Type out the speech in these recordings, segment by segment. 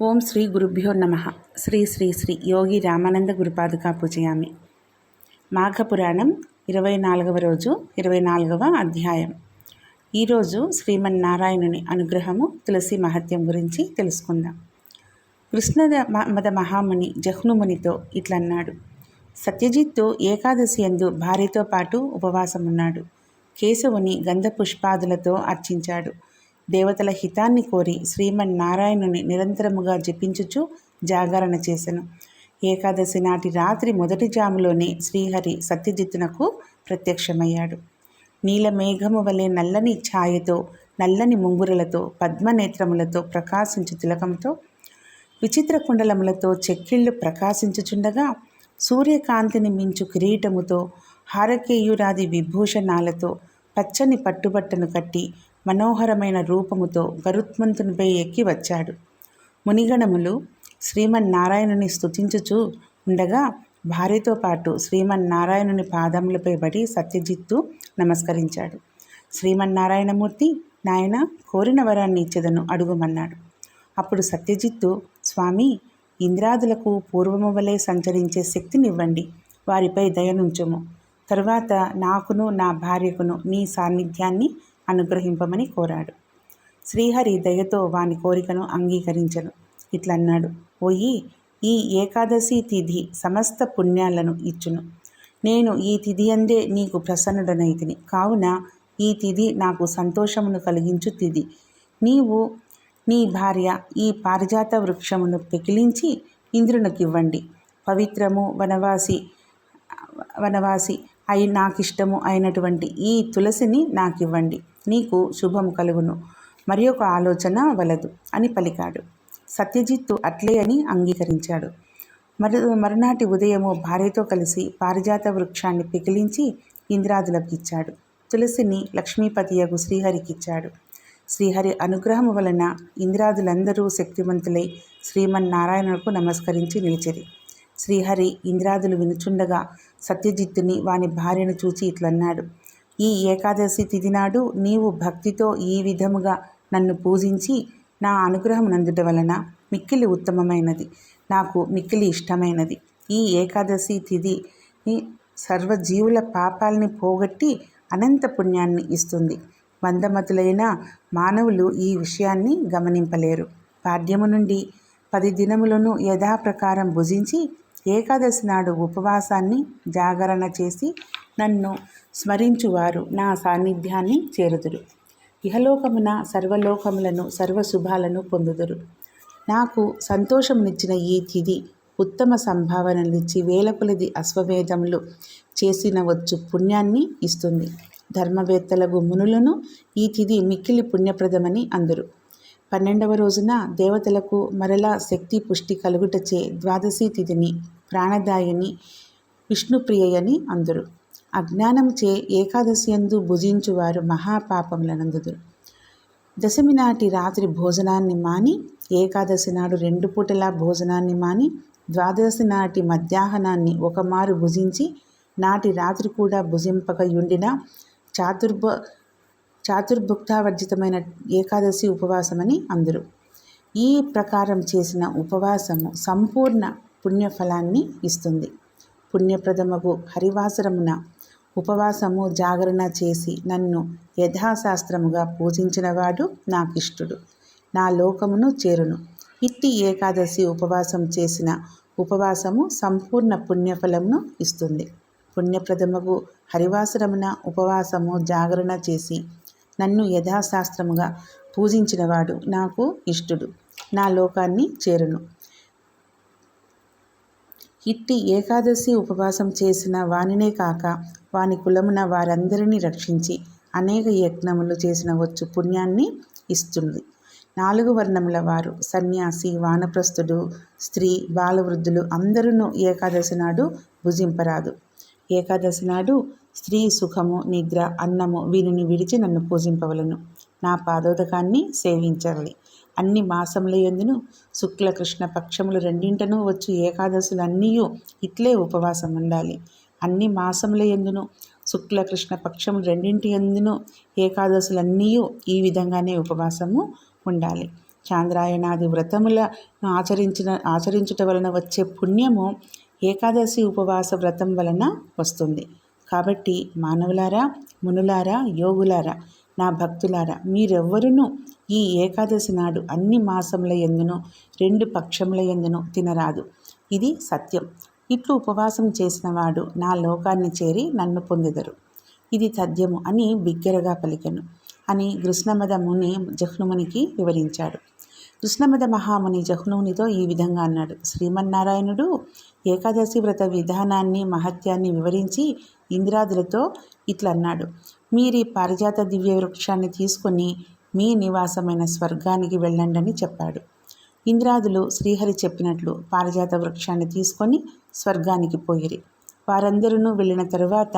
ఓం శ్రీ గురుభ్యో నమ. శ్రీ శ్రీ శ్రీ యోగి రామానంద గురుపాదుకా పూజయామి. మాఘపురాణం ఇరవై నాలుగవ రోజు ఇరవై నాలుగవ అధ్యాయం. ఈరోజు శ్రీమన్నారాయణుని అనుగ్రహము తులసి మహత్యం గురించి తెలుసుకుందాం. కృష్ణద మద మహాముని జహ్నుమునితో ఇట్లన్నాడు. సత్యజిత్తు ఏకాదశి ఎందు భార్యతో పాటు ఉపవాసం ఉన్నాడు కేశవుని గంధ పుష్పాదులతో అర్చించాడు. దేవతల హితాన్ని కోరి శ్రీమన్నారాయణుని నిరంతరముగా జపించుచు జాగరణ చేశను ఏకాదశి నాటి రాత్రి మొదటి జాములోనే శ్రీహరి సత్యజిత్తునకు ప్రత్యక్షమయ్యాడు. నీలమేఘము వలె నల్లని ఛాయతో నల్లని ముంగురలతో పద్మనేత్రములతో ప్రకాశించు తిలకంతో విచిత్ర కుండలములతో చెక్కిళ్ళు ప్రకాశించుచుండగా సూర్యకాంతిని మించు కిరీటముతో హారకేయురాది విభూషణాలతో పచ్చని పట్టుబట్టను కట్టి మనోహరమైన రూపముతో గరుత్మంతునిపై ఎక్కి వచ్చాడు. మునిగణములు శ్రీమన్నారాయణుని స్థుతించుచూ ఉండగా భార్యతో పాటు శ్రీమన్నారాయణుని పాదములపై పడి సత్యజిత్తు నమస్కరించాడు. శ్రీమన్నారాయణమూర్తి నాయన కోరిన వరాన్ని ఇచ్చేదను అడుగుమన్నాడు. అప్పుడు సత్యజిత్తు స్వామి ఇంద్రాదులకు పూర్వము వలె సంచరించే శక్తినివ్వండి. వారిపై దయనుంచుము తరువాత నాకును నా భార్యకును నీ సాన్నిధ్యాన్ని అనుగ్రహింపమని కోరాడు. శ్రీహరి దయతో వాని కోరికను అంగీకరించను. ఇట్లన్నాడు. ఓయి ఈ ఏకాదశి తిథి సమస్త పుణ్యాలను ఇచ్చును. నేను ఈ తిథి అందే నీకు ప్రసన్నుడనైతిని. కావున ఈ తిథి నాకు సంతోషమును కలిగించు తిథి. నీవు నీ భార్య ఈ పారిజాత వృక్షమును పెకిలించి ఇంద్రునికివ్వండి. పవిత్రము వనవాసి వనవాసి అయి నాకు ఇష్టము అయినటువంటి ఈ తులసిని నాకివ్వండి. నీకు శుభం కలుగును. మరి ఒక ఆలోచన వలదు అని పలికాడు. సత్యజిత్తు అట్లే అని అంగీకరించాడు. మరి మరునాటి ఉదయము భార్యతో కలిసి పారిజాత వృక్షాన్ని పికిలించి ఇంద్రాదులకు ఇచ్చాడు తులసిని లక్ష్మీపతియగు శ్రీహరికిచ్చాడు. శ్రీహరి అనుగ్రహము వలన ఇంద్రాదులందరూ శక్తివంతులై శ్రీమన్నారాయణకు నమస్కరించి నిలిచిరి. శ్రీహరి ఇంద్రాదులు వినుచుండగా సత్యజిత్తుని వాని భార్యను చూచి ఇట్లన్నాడు. ఈ ఏకాదశి తిథి నాడు నీవు భక్తితో ఈ విధముగా నన్ను పూజించి నా అనుగ్రహం నందుట వలన మిక్కిలి ఉత్తమమైనది. నాకు మిక్కిలి ఇష్టమైనది. ఈ ఏకాదశి తిథి సర్వజీవుల పాపాలని పోగొట్టి అనంత పుణ్యాన్ని ఇస్తుంది. మందమతులైన మానవులు ఈ విషయాన్ని గమనింపలేరు. పాడ్యము నుండి పది దినములను యథాప్రకారం భుజించి ఏకాదశి నాడు ఉపవాసాన్ని జాగరణ చేసి నన్ను స్మరించువారు నా సాన్నిధ్యాన్ని చేరుదురు. ఇహలోకమున సర్వలోకములను సర్వశుభాలను పొందుదురు. నాకు సంతోషమునిచ్చిన ఈ తిథి ఉత్తమ సంభావనలిచ్చి వేలకొలది అశ్వవేదములు చేసిన వచ్చు పుణ్యాన్ని ఇస్తుంది. ధర్మవేత్తలకు మునులను ఈ తిథి మిక్కిలి పుణ్యప్రదమని అందరు. పన్నెండవ రోజున దేవతలకు మరలా శక్తి పుష్టి కలుగుటచే ద్వాదశి తిథిని ప్రాణదాయని విష్ణుప్రియని అందరు. అజ్ఞానంచే ఏకాదశి ఎందు భుజించువారు మహాపాపములనందుదురు దశమి నాటి రాత్రి భోజనాన్ని మాని ఏకాదశి నాడు రెండు పూటలా భోజనాన్ని మాని ద్వాదశి నాటి మధ్యాహ్నాన్ని ఒకమారు భుజించి నాటి రాత్రి కూడా భుజింపక యుండిన చాతుర్భ చాతుర్భుక్తావర్జితమైన ఏకాదశి ఉపవాసమని అందరు. ఈ ప్రకారం చేసిన ఉపవాసము సంపూర్ణ పుణ్యఫలాన్ని ఇస్తుంది. పుణ్యప్రదమగు హరివాసరమున ఉపవాసము జాగరణ చేసి నన్ను యథాశాస్త్రముగా పూజించినవాడు నాకిష్టుడు. నా లోకమును చేరును. ఇట్టి ఏకాదశి ఉపవాసం చేసిన ఉపవాసము సంపూర్ణ పుణ్యఫలమును ఇస్తుంది. పుణ్యప్రదమగు హరివాసరమున ఉపవాసము జాగరణ చేసి నన్ను యథాశాస్త్రముగా పూజించినవాడు నాకు ఇష్టుడు. నా లోకాన్ని చేరును. ఇట్టి ఏకాదశి ఉపవాసం చేసిన వానినే కాక వాని కులమున వారందరినీ రక్షించి అనేక యజ్ఞములు చేసిన వచ్చు పుణ్యాన్ని ఇస్తుంది. నాలుగు వర్ణముల వారు సన్యాసి వానప్రస్థుడు స్త్రీ బాలవృద్ధులు అందరూ ఏకాదశి నాడు భుజింపరాదు. ఏకాదశి నాడు స్త్రీ సుఖము నిద్ర అన్నము వీనిని విడిచి నన్ను పూజింపవలను. నా పాదోదకాన్ని సేవించాలి అన్ని మాసముల ఎందును శుక్ల కృష్ణ పక్షములు రెండింటనూ వచ్చు ఏకాదశులన్నీ ఇట్లే ఉపవాసం ఉండాలి అన్ని మాసముల ఎందును శుక్ల కృష్ణ పక్షములు రెండింటి ఎందును ఏకాదశులన్నీ ఈ విధంగానే ఉపవాసము ఉండాలి. చాంద్రాయణాది వ్రతములను ఆచరించిన ఆచరించుట వలన వచ్చే పుణ్యము ఏకాదశి ఉపవాస వ్రతం వలన వస్తుంది. కాబట్టి మానవులారా మునులారా యోగులారా నా భక్తులారా మీరెవ్వరును ఈ ఏకాదశి నాడు అన్ని మాసముల ఎందును రెండు పక్షముల ఎందును తినరాదు. ఇది సత్యం. ఇట్లు ఉపవాసం చేసినవాడు నా లోకాన్ని చేరి నన్ను పొందెదరు. ఇది తథ్యము అని బిగ్గరగా పలికెను అని కృష్ణమద ముని జహ్నుమునికి వివరించాడు. కృష్ణమద మహాముని జహ్నువునితో ఈ విధంగా అన్నాడు. శ్రీమన్నారాయణుడు ఏకాదశి వ్రత విధానాన్ని మహత్యాన్ని వివరించి ఇంద్రాదులతో ఇట్లా అన్నాడు మీరీ పారిజాత దివ్య వృక్షాన్ని తీసుకొని మీ నివాసమైన స్వర్గానికి వెళ్ళండి చెప్పాడు. ఇంద్రాదులు శ్రీహరి చెప్పినట్లు పారిజాత వృక్షాన్ని తీసుకొని స్వర్గానికి పోయిరి. వారందరూ వెళ్ళిన తరువాత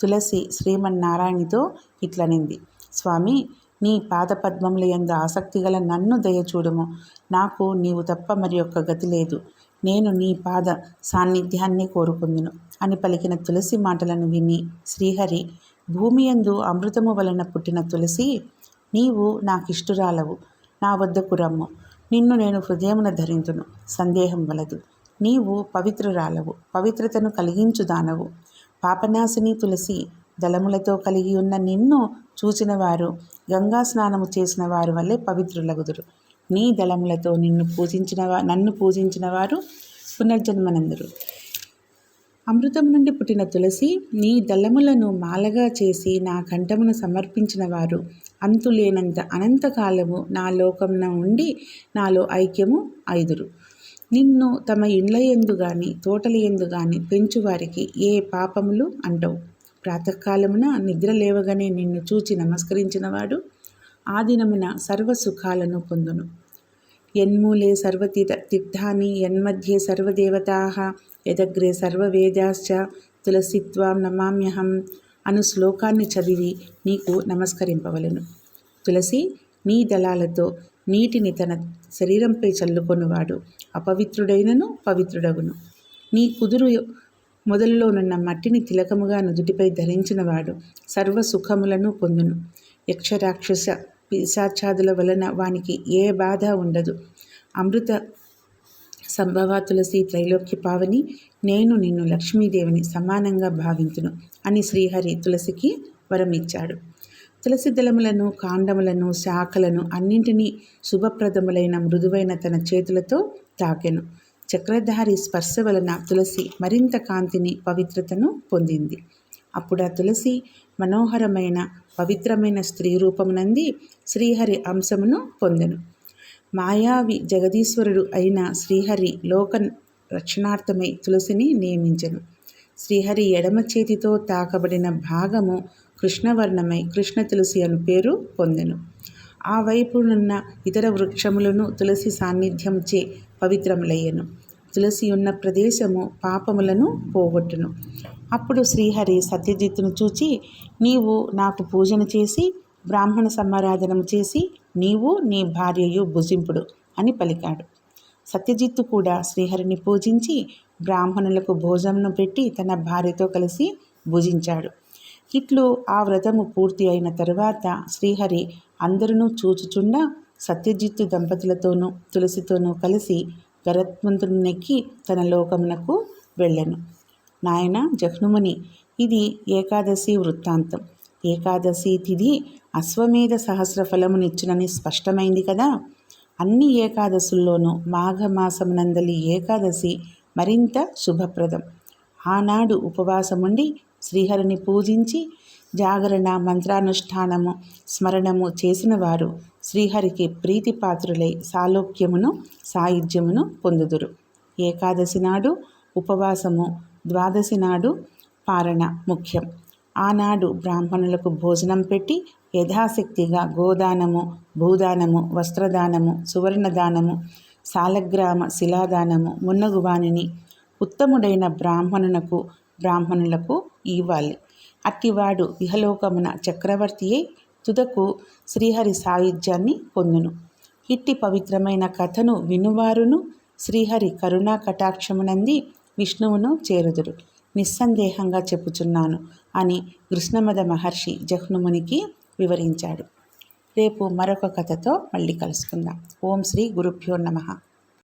తులసి శ్రీమన్నారాయణితో ఇట్లనింది. స్వామి నీ పాదపద్మముల యందు ఆసక్తి గల నన్ను దయచూడము నాకు నీవు తప్ప మరి యొక్క గతి లేదు. నేను నీ పాద సాన్నిధ్యాన్ని కోరుకుందును. అని పలికిన తులసి మాటలను విని శ్రీహరి భూమి యందు అమృతము వలన పుట్టిన తులసి నీవు నాకిష్టురాలవు. నా వద్దకు రమ్ము. నిన్ను నేను హృదయమున ధరింతును. సందేహం వలదు. నీవు పవిత్రురాలవు. పవిత్రతను కలిగించుదానవు పాపనాశిని తులసి దళములతో కలిగి ఉన్న నిన్ను చూచినవారు గంగా స్నానము చేసిన వారు వల్లే పవిత్రులగుదురు. నీ దళములతో నిన్ను పూజించిన నన్ను పూజించిన వారు పునర్జన్మనందరు. అమృతం నుండి పుట్టిన తులసి నీ దళములను మాలగా చేసి నా కంఠమును సమర్పించిన వారు. అంతులేనంత అనంతకాలము నా లోకమున ఉండి నాలో ఐక్యము ఐదురు. నిన్ను తమ ఇండ్ల ఎందు గాని తోటల ఎందు గాని పెంచువారికి ఏ పాపములు అంటవు. ప్రాతకాలమున నిద్ర లేవగానే నిన్ను చూచి నమస్కరించినవాడు ఆ దినమున పొందును. యన్మూలే సర్వతీర్థ తీర్థాన్ని యన్మధ్యే సర్వదేవతా యదగ్రే సర్వవేదాశ్చ తులసిత్వాం నమామ్యహం అను శ్లోకాన్ని చదివి నీకు నమస్కరింపవలను. తులసి నీ దళాలతో నీటిని తన శరీరంపై చల్లుకొనువాడు. అపవిత్రుడైనను పవిత్రుడగును. నీ కుదురు మొదలులోనున్న మట్టిని తిలకముగా నుదుటిపై ధరించినవాడు సర్వ సుఖములను పొందును. యక్షరాక్షస పిశాచాదుల వలన వానికి ఏ బాధ ఉండదు. అమృత సంభవ తులసి త్రైలోక్య పావని నేను నిన్ను లక్ష్మీదేవిని సమానంగా భావించును అని శ్రీహరి తులసికి వరం ఇచ్చాడు తులసి దళములను కాండములను శాఖలను అన్నింటినీ శుభప్రదములైన మృదువైన తన చేతులతో తాకెను. చక్రధారి స్పర్శ వలన తులసి మరింత కాంతిని పవిత్రతను పొందింది. అప్పుడు ఆ తులసి మనోహరమైన పవిత్రమైన స్త్రీ రూపమునంది శ్రీహరి అంశమును పొందెను. మాయావి జగదీశ్వరుడు అయిన శ్రీహరి లోక రక్షణార్థమై తులసిని నియమించెను. శ్రీహరి ఎడమ చేతితో తాకబడిన భాగము కృష్ణవర్ణమై కృష్ణ తులసి అను పేరు పొందెను. ఆ వైపునున్న ఇతర వృక్షములను తులసి సాన్నిధ్యంచే పవిత్రములయ్యను. తులసి ఉన్న ప్రదేశము పాపములను పోగొట్టును. అప్పుడు శ్రీహరి సత్యజిత్తును చూచి నీవు నాకు పూజన చేసి బ్రాహ్మణ సమారాధనము చేసి నీవు నీ భార్యయు భుజింపుడు అని పలికాడు. సత్యజిత్తు కూడా శ్రీహరిని పూజించి బ్రాహ్మణులకు భోజనం పెట్టి తన భార్యతో కలిసి భుజించాడు. ఇట్లు ఆ వ్రతము పూర్తి అయిన తరువాత శ్రీహరి అందరూ చూచుచున్న సత్యజిత్తు దంపతులతోనూ తులసితోనూ కలిసి నెక్కి తన లోకమునకు వెళ్ళెను. నాయన జహ్నుముని ఇది ఏకాదశి వృత్తాంతం. ఏకాదశి తిథి అశ్వమేధ సహస్ర ఫలమునిచ్చునని స్పష్టమైంది కదా. అన్ని ఏకాదశుల్లోనూ మాఘమాసమునందలి ఏకాదశి మరింత శుభప్రదం. ఆనాడు ఉపవాసముండి శ్రీహరిని పూజించి జాగరణ మంత్రానుష్ఠానము స్మరణము చేసిన వారు శ్రీహరికి ప్రీతిపాత్రులై సాలోక్యమును సాయుధ్యమును పొందుదురు. ఏకాదశి నాడు ఉపవాసము ద్వాదశి నాడు పారణ ముఖ్యం. ఆనాడు బ్రాహ్మణులకు భోజనం పెట్టి యథాశక్తిగా గోదానము భూదానము వస్త్రదానము సువర్ణదానము సాలగ్రామ శిలాదానము మున్నగువానిని ఉత్తముడైన బ్రాహ్మణునకు బ్రాహ్మణులకు ఇవ్వాలి. అట్టివాడు ఇహలోకమున చక్రవర్తియే తుదకు శ్రీహరి సాయుధ్యాన్ని పొందును. ఇట్టి పవిత్రమైన కథను వినువారును శ్రీహరి కరుణా కటాక్షమునంది విష్ణువును చేరుదురు. నిస్సందేహంగా చెప్పుచున్నాను అని కృష్ణమద మహర్షి జహ్నుమునికి వివరించాడు. రేపు మరొక కథతో మళ్ళీ కలుసుకుందాం. ఓం శ్రీ గురుభ్యో నమ.